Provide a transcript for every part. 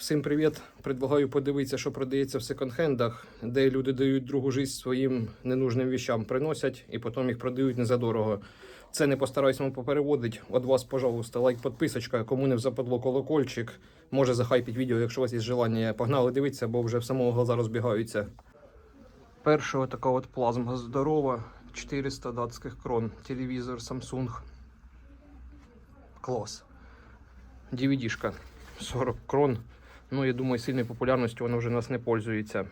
Всім привіт! Предлагаю подивитися, що продається в секонд-хендах, де люди дають другу життя своїм ненужним віщам, приносять і потім їх продають незадорого. Це не постараюсь вам попереводити. От вас, пожалуйста, лайк, підписочка. Кому не западло колокольчик. Може захайпіть відео, якщо у вас є желання. Погнали дивитися, бо вже в самого глаза розбігаються. Перша така от плазма здорова. 400 датських крон. Телевізор Samsung. Клас. DVD-шка 40 крон. Ну, я думаю, сильною популярністю вона вже нас не пользується.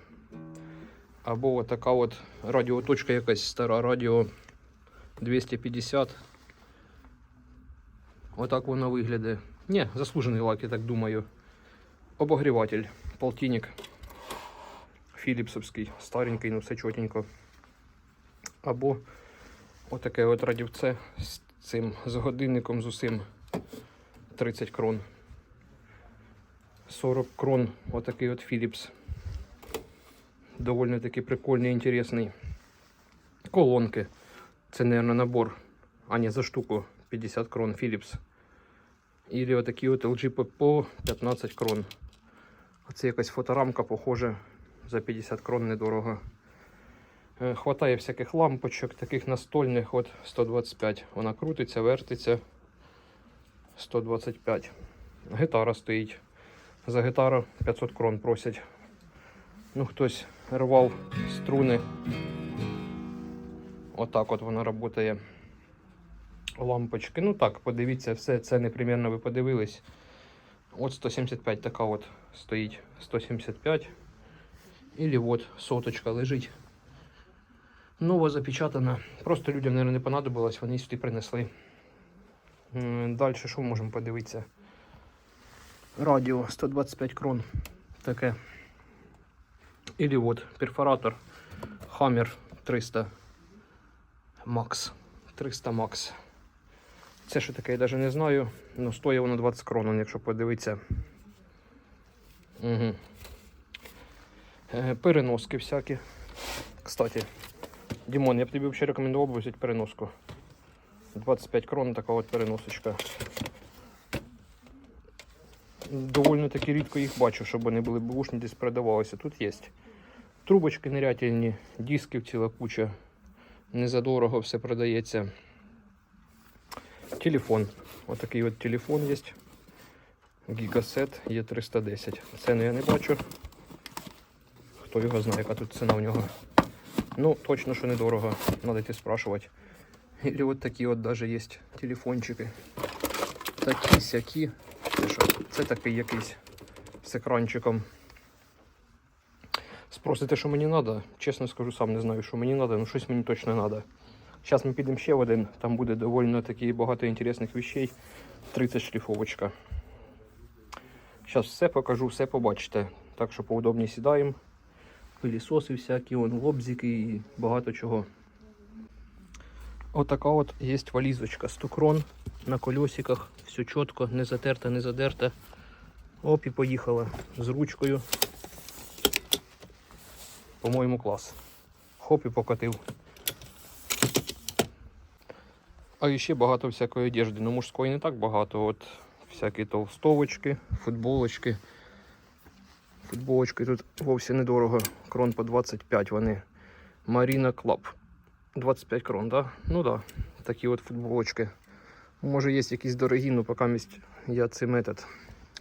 Або така от радіоточка якась стара радіо 250. Отак воно виглядає. Ні, заслужений лак, я так думаю. Обогріватель, полтинник. Філіпсовський, старенький, ну все чотенько. Або отаке от радівце з цим з годинником з усім 30 крон. 40 крон. Отакий от Philips. Довольно таки прикольний, інтересний. Колонки. Це, мабуть, набор. А ні, за штуку 50 крон Philips. Или отакі от LG по 15 крон. Оце якась фоторамка, похоже, за 50 крон недорого. Е, Хватає всяких лампочок, таких настольних от 125. Вона крутиться, вертиться. 125. Гітара стоїть. За гітару 500 крон просять. Ну, хтось рвав струни. Отак от вона працює. Лампочки. Ну так, подивіться, все це непримірно ви подивились. От 175 така от стоїть. 175. Ілі от соточка лежить. Нова запечатана. Просто людям, мабуть, не понадобилось, вони сюди принесли. Далі що можемо подивитися? Радіо 125 крон. Таке. Или вот перфоратор Hammer 300 Max. 300 Max. Це що таке, я навіть не знаю. Ну, стоїть воно 20 крон, якщо подивитися. Угу. Переноски всякі. Кстати, Дімон, я б тобі взагалі рекомендував взяти переноску. 25 крон така от переносочка. Довольно таки рідко їх бачу, щоб вони були бушні, десь продавалися. Тут є трубочки нерятельні, дисків ціла куча. Незадорого все продається. Телефон. Отакий от телефон є. Гігасет є 310. Ціну я не бачу. Хто його знає, яка тут ціна в нього. Ну, точно, що недорого. Надо йти спрашувати. Или вот такі от даже є телефончики. Такі сякі. Це що? Це такий якийсь з екранчиком. Спросите, що мені треба. Чесно скажу, сам не знаю, що мені треба, але щось мені точно треба. Зараз ми підемо ще в один, там буде доволі таки багато інтересних вещей. 30 шліфовочка. Зараз все покажу, все побачите. Так що поудобні сідаємо. Пилісоси всякі, вон, лобзики і багато чого. Отака от є валізочка 100 крон на колесиках. Все чітко, не затерте, не задерте. Оп, і поїхала з ручкою. По-моєму, клас. Хоп і покатив. А ще багато всякої одежди. Ну, мужської не так багато. От всякі толстовочки, футболочки. Футболочки тут вовсе недорого. Крон по 25 вони. Маріна Клаб. 25 крон, да? Ну да, такі от футболочки. Може є якісь дорогі, але поки я цим метод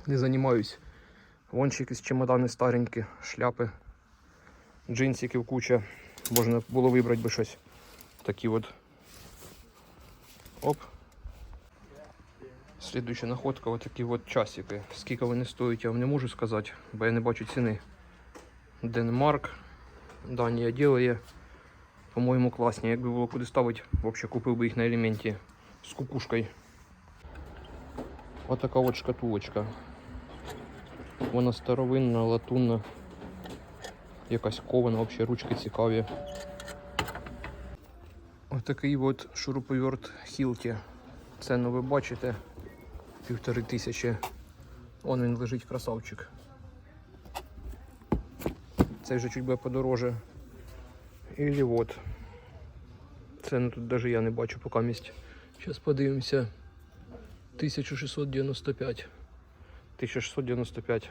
не займаюсь. Вон ще якісь чемодани старенькі, шляпи, джинсиків куча. Можна було вибрати би щось. Такі от. Оп. Слідуюча находка, от такі от часики. Скільки вони стоять, я вам не можу сказати, бо я не бачу ціни. Денмарк. Данія ділає. По-моєму, класні. Якби було куди ставити, взагалі купив би їх на елементі з кукушкою. Ось така от шкатулочка. Вона старовинна, латунна. Якась кована, взагалі ручки цікаві. Ось такий от шуруповерт Хілті. Ціну ви бачите. Півтори тисячі. Он він лежить красавчик. Цей вже чуть буде подороже. Или вот. Ціну тут навіть я не бачу поки місць. Зараз подивимося. 1695. 1695.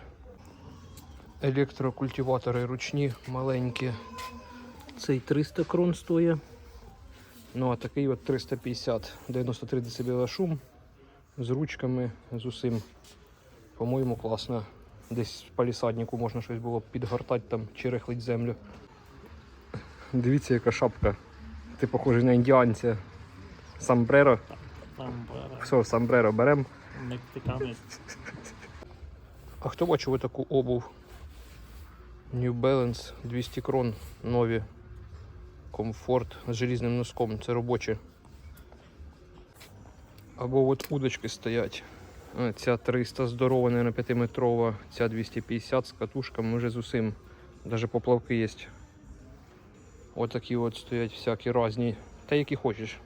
електрокультиватори ручні, маленькі. Цей 300 крон стоїть. Ну а такий от 350, 93 дБ шум з ручками, з усім. По-моєму, класно. Десь в палісаднику можна щось було підгортати там чи рихлить землю. Дивіться, яка шапка. Ти похожий на індіанця. Самбреро. Все, самбреро беремо. мексиканець. А хто бачив отаку обув? New Balance 200 крон нові. Комфорт з желізним носком. Це робочі. Або от удочки стоять. Ця 300 здорова, на 5-метрова, ця 250 з катушками, вже з усім. Даже поплавки є. Отакі от стоять всякі різні. Та які хочеш.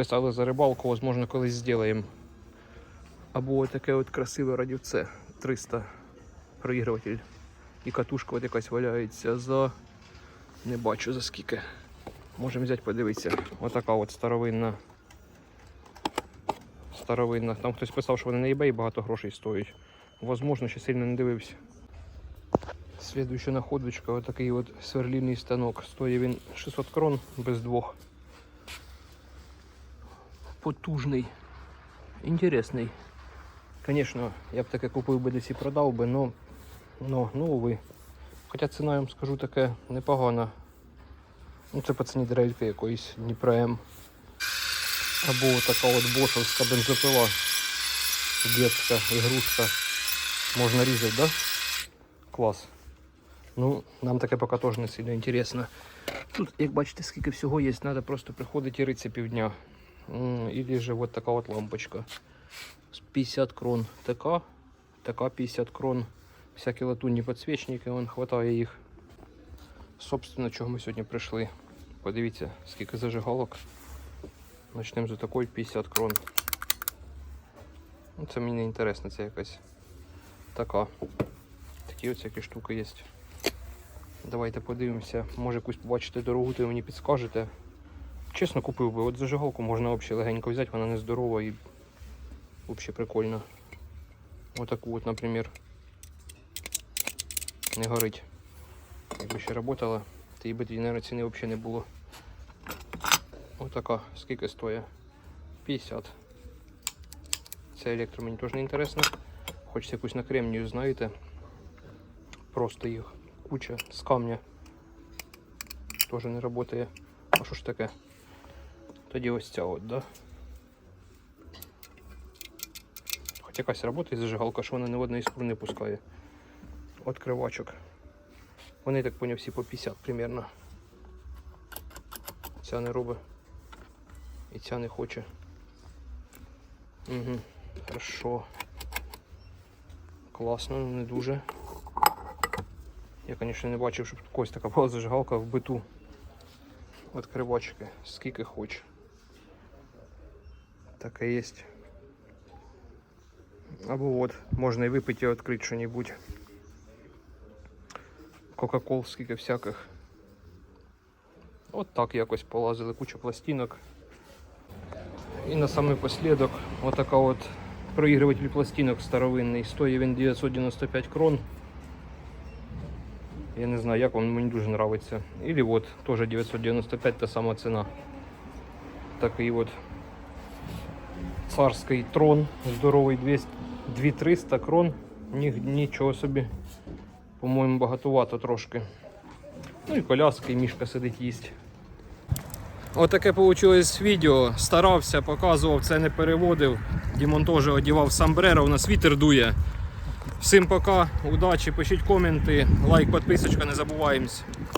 Писали за рибалку, возможно, колись зробимо. Або таке от красиве радівце 300 проігруватель. І катушка от якась валяється за. Не бачу за скільки. Можемо взяти подивитися. Отака от старовинна. Старовинна. Там хтось писав, що вони на eBay багато грошей стоять. Возможно, ще сильно не дивився. Слідуюча находочка, отакий от сверлільний станок. Стоїть він 600 крон без двох. Потужний. Інтересний. Звісно, я б таке купив би десь і продав би, но, но, ну увы. Хоча ціна, я вам скажу, таке непогана. Ну, це по ціні дрельки якоїсь Дніпро М. Або така от бошовська бензопила. Детська ігрушка. Можна різати, да? Клас. Ну, нам таке поки теж не сильно інтересно. Тут, як бачите, скільки всього є, треба просто приходити і ритися півдня. Ілі же от така от лампочка. 50 крон така, така 50 крон. Всякі латунні підсвічники, вон хватає їх. Собственно, чого ми сьогодні прийшли. Подивіться, скільки зажигалок. Почнемо з такої 50 крон. Ну, це мені інтересно, це якась така. Такі ось всякі штуки є. Давайте подивимося. Може якусь побачите дорогу, то мені підскажете. Чесно купив би. От зажигалку можна взагалі легенько взяти, вона не здорова і взагалі прикольно. Отаку от, наприклад. Не горить. Якби ще працювала, то їй би тоді, мабуть, ціни взагалі не було. Отака, скільки стоїть? 50. Це електро мені теж не інтересно. Хочеться якусь на кремнію, знаєте. Просто їх куча з камня. Теж не працює. А що ж таке? Тоді ось ця от, да? Хоч якась робота і зажигалка, що вона не в одної іскру не пускає. Откривачок. Вони так поняв всі по 50 примерно. Ця не робить. І ця не хоче. Угу. Хорошо. Класно, не дуже. Я, звісно, не бачив, щоб когось така була зажигалка в биту. Откривачки, скільки хоч. Таке є. Або от, можна і випити і відкрити що-небудь. Кока-кол, скільки всяких. От так якось полазили, куча пластинок. І на самий послідок отака от проігруватель пластинок старовинний. Стоїть він 995 крон. Я не знаю, як він мені дуже подобається. Или от, теж 995 та сама ціна. Такий от царський трон, здоровий 2300 крон. Ні, нічого собі. По-моєму, багатувато трошки. Ну і коляска, і мішка сидить їсть. Отаке вийшло відео. Старався, показував, це не переводив. Дімон теж одягав самбреро, у нас вітер дує. Всім пока, удачі, пишіть коменти, лайк, підписочка, не забуваємось.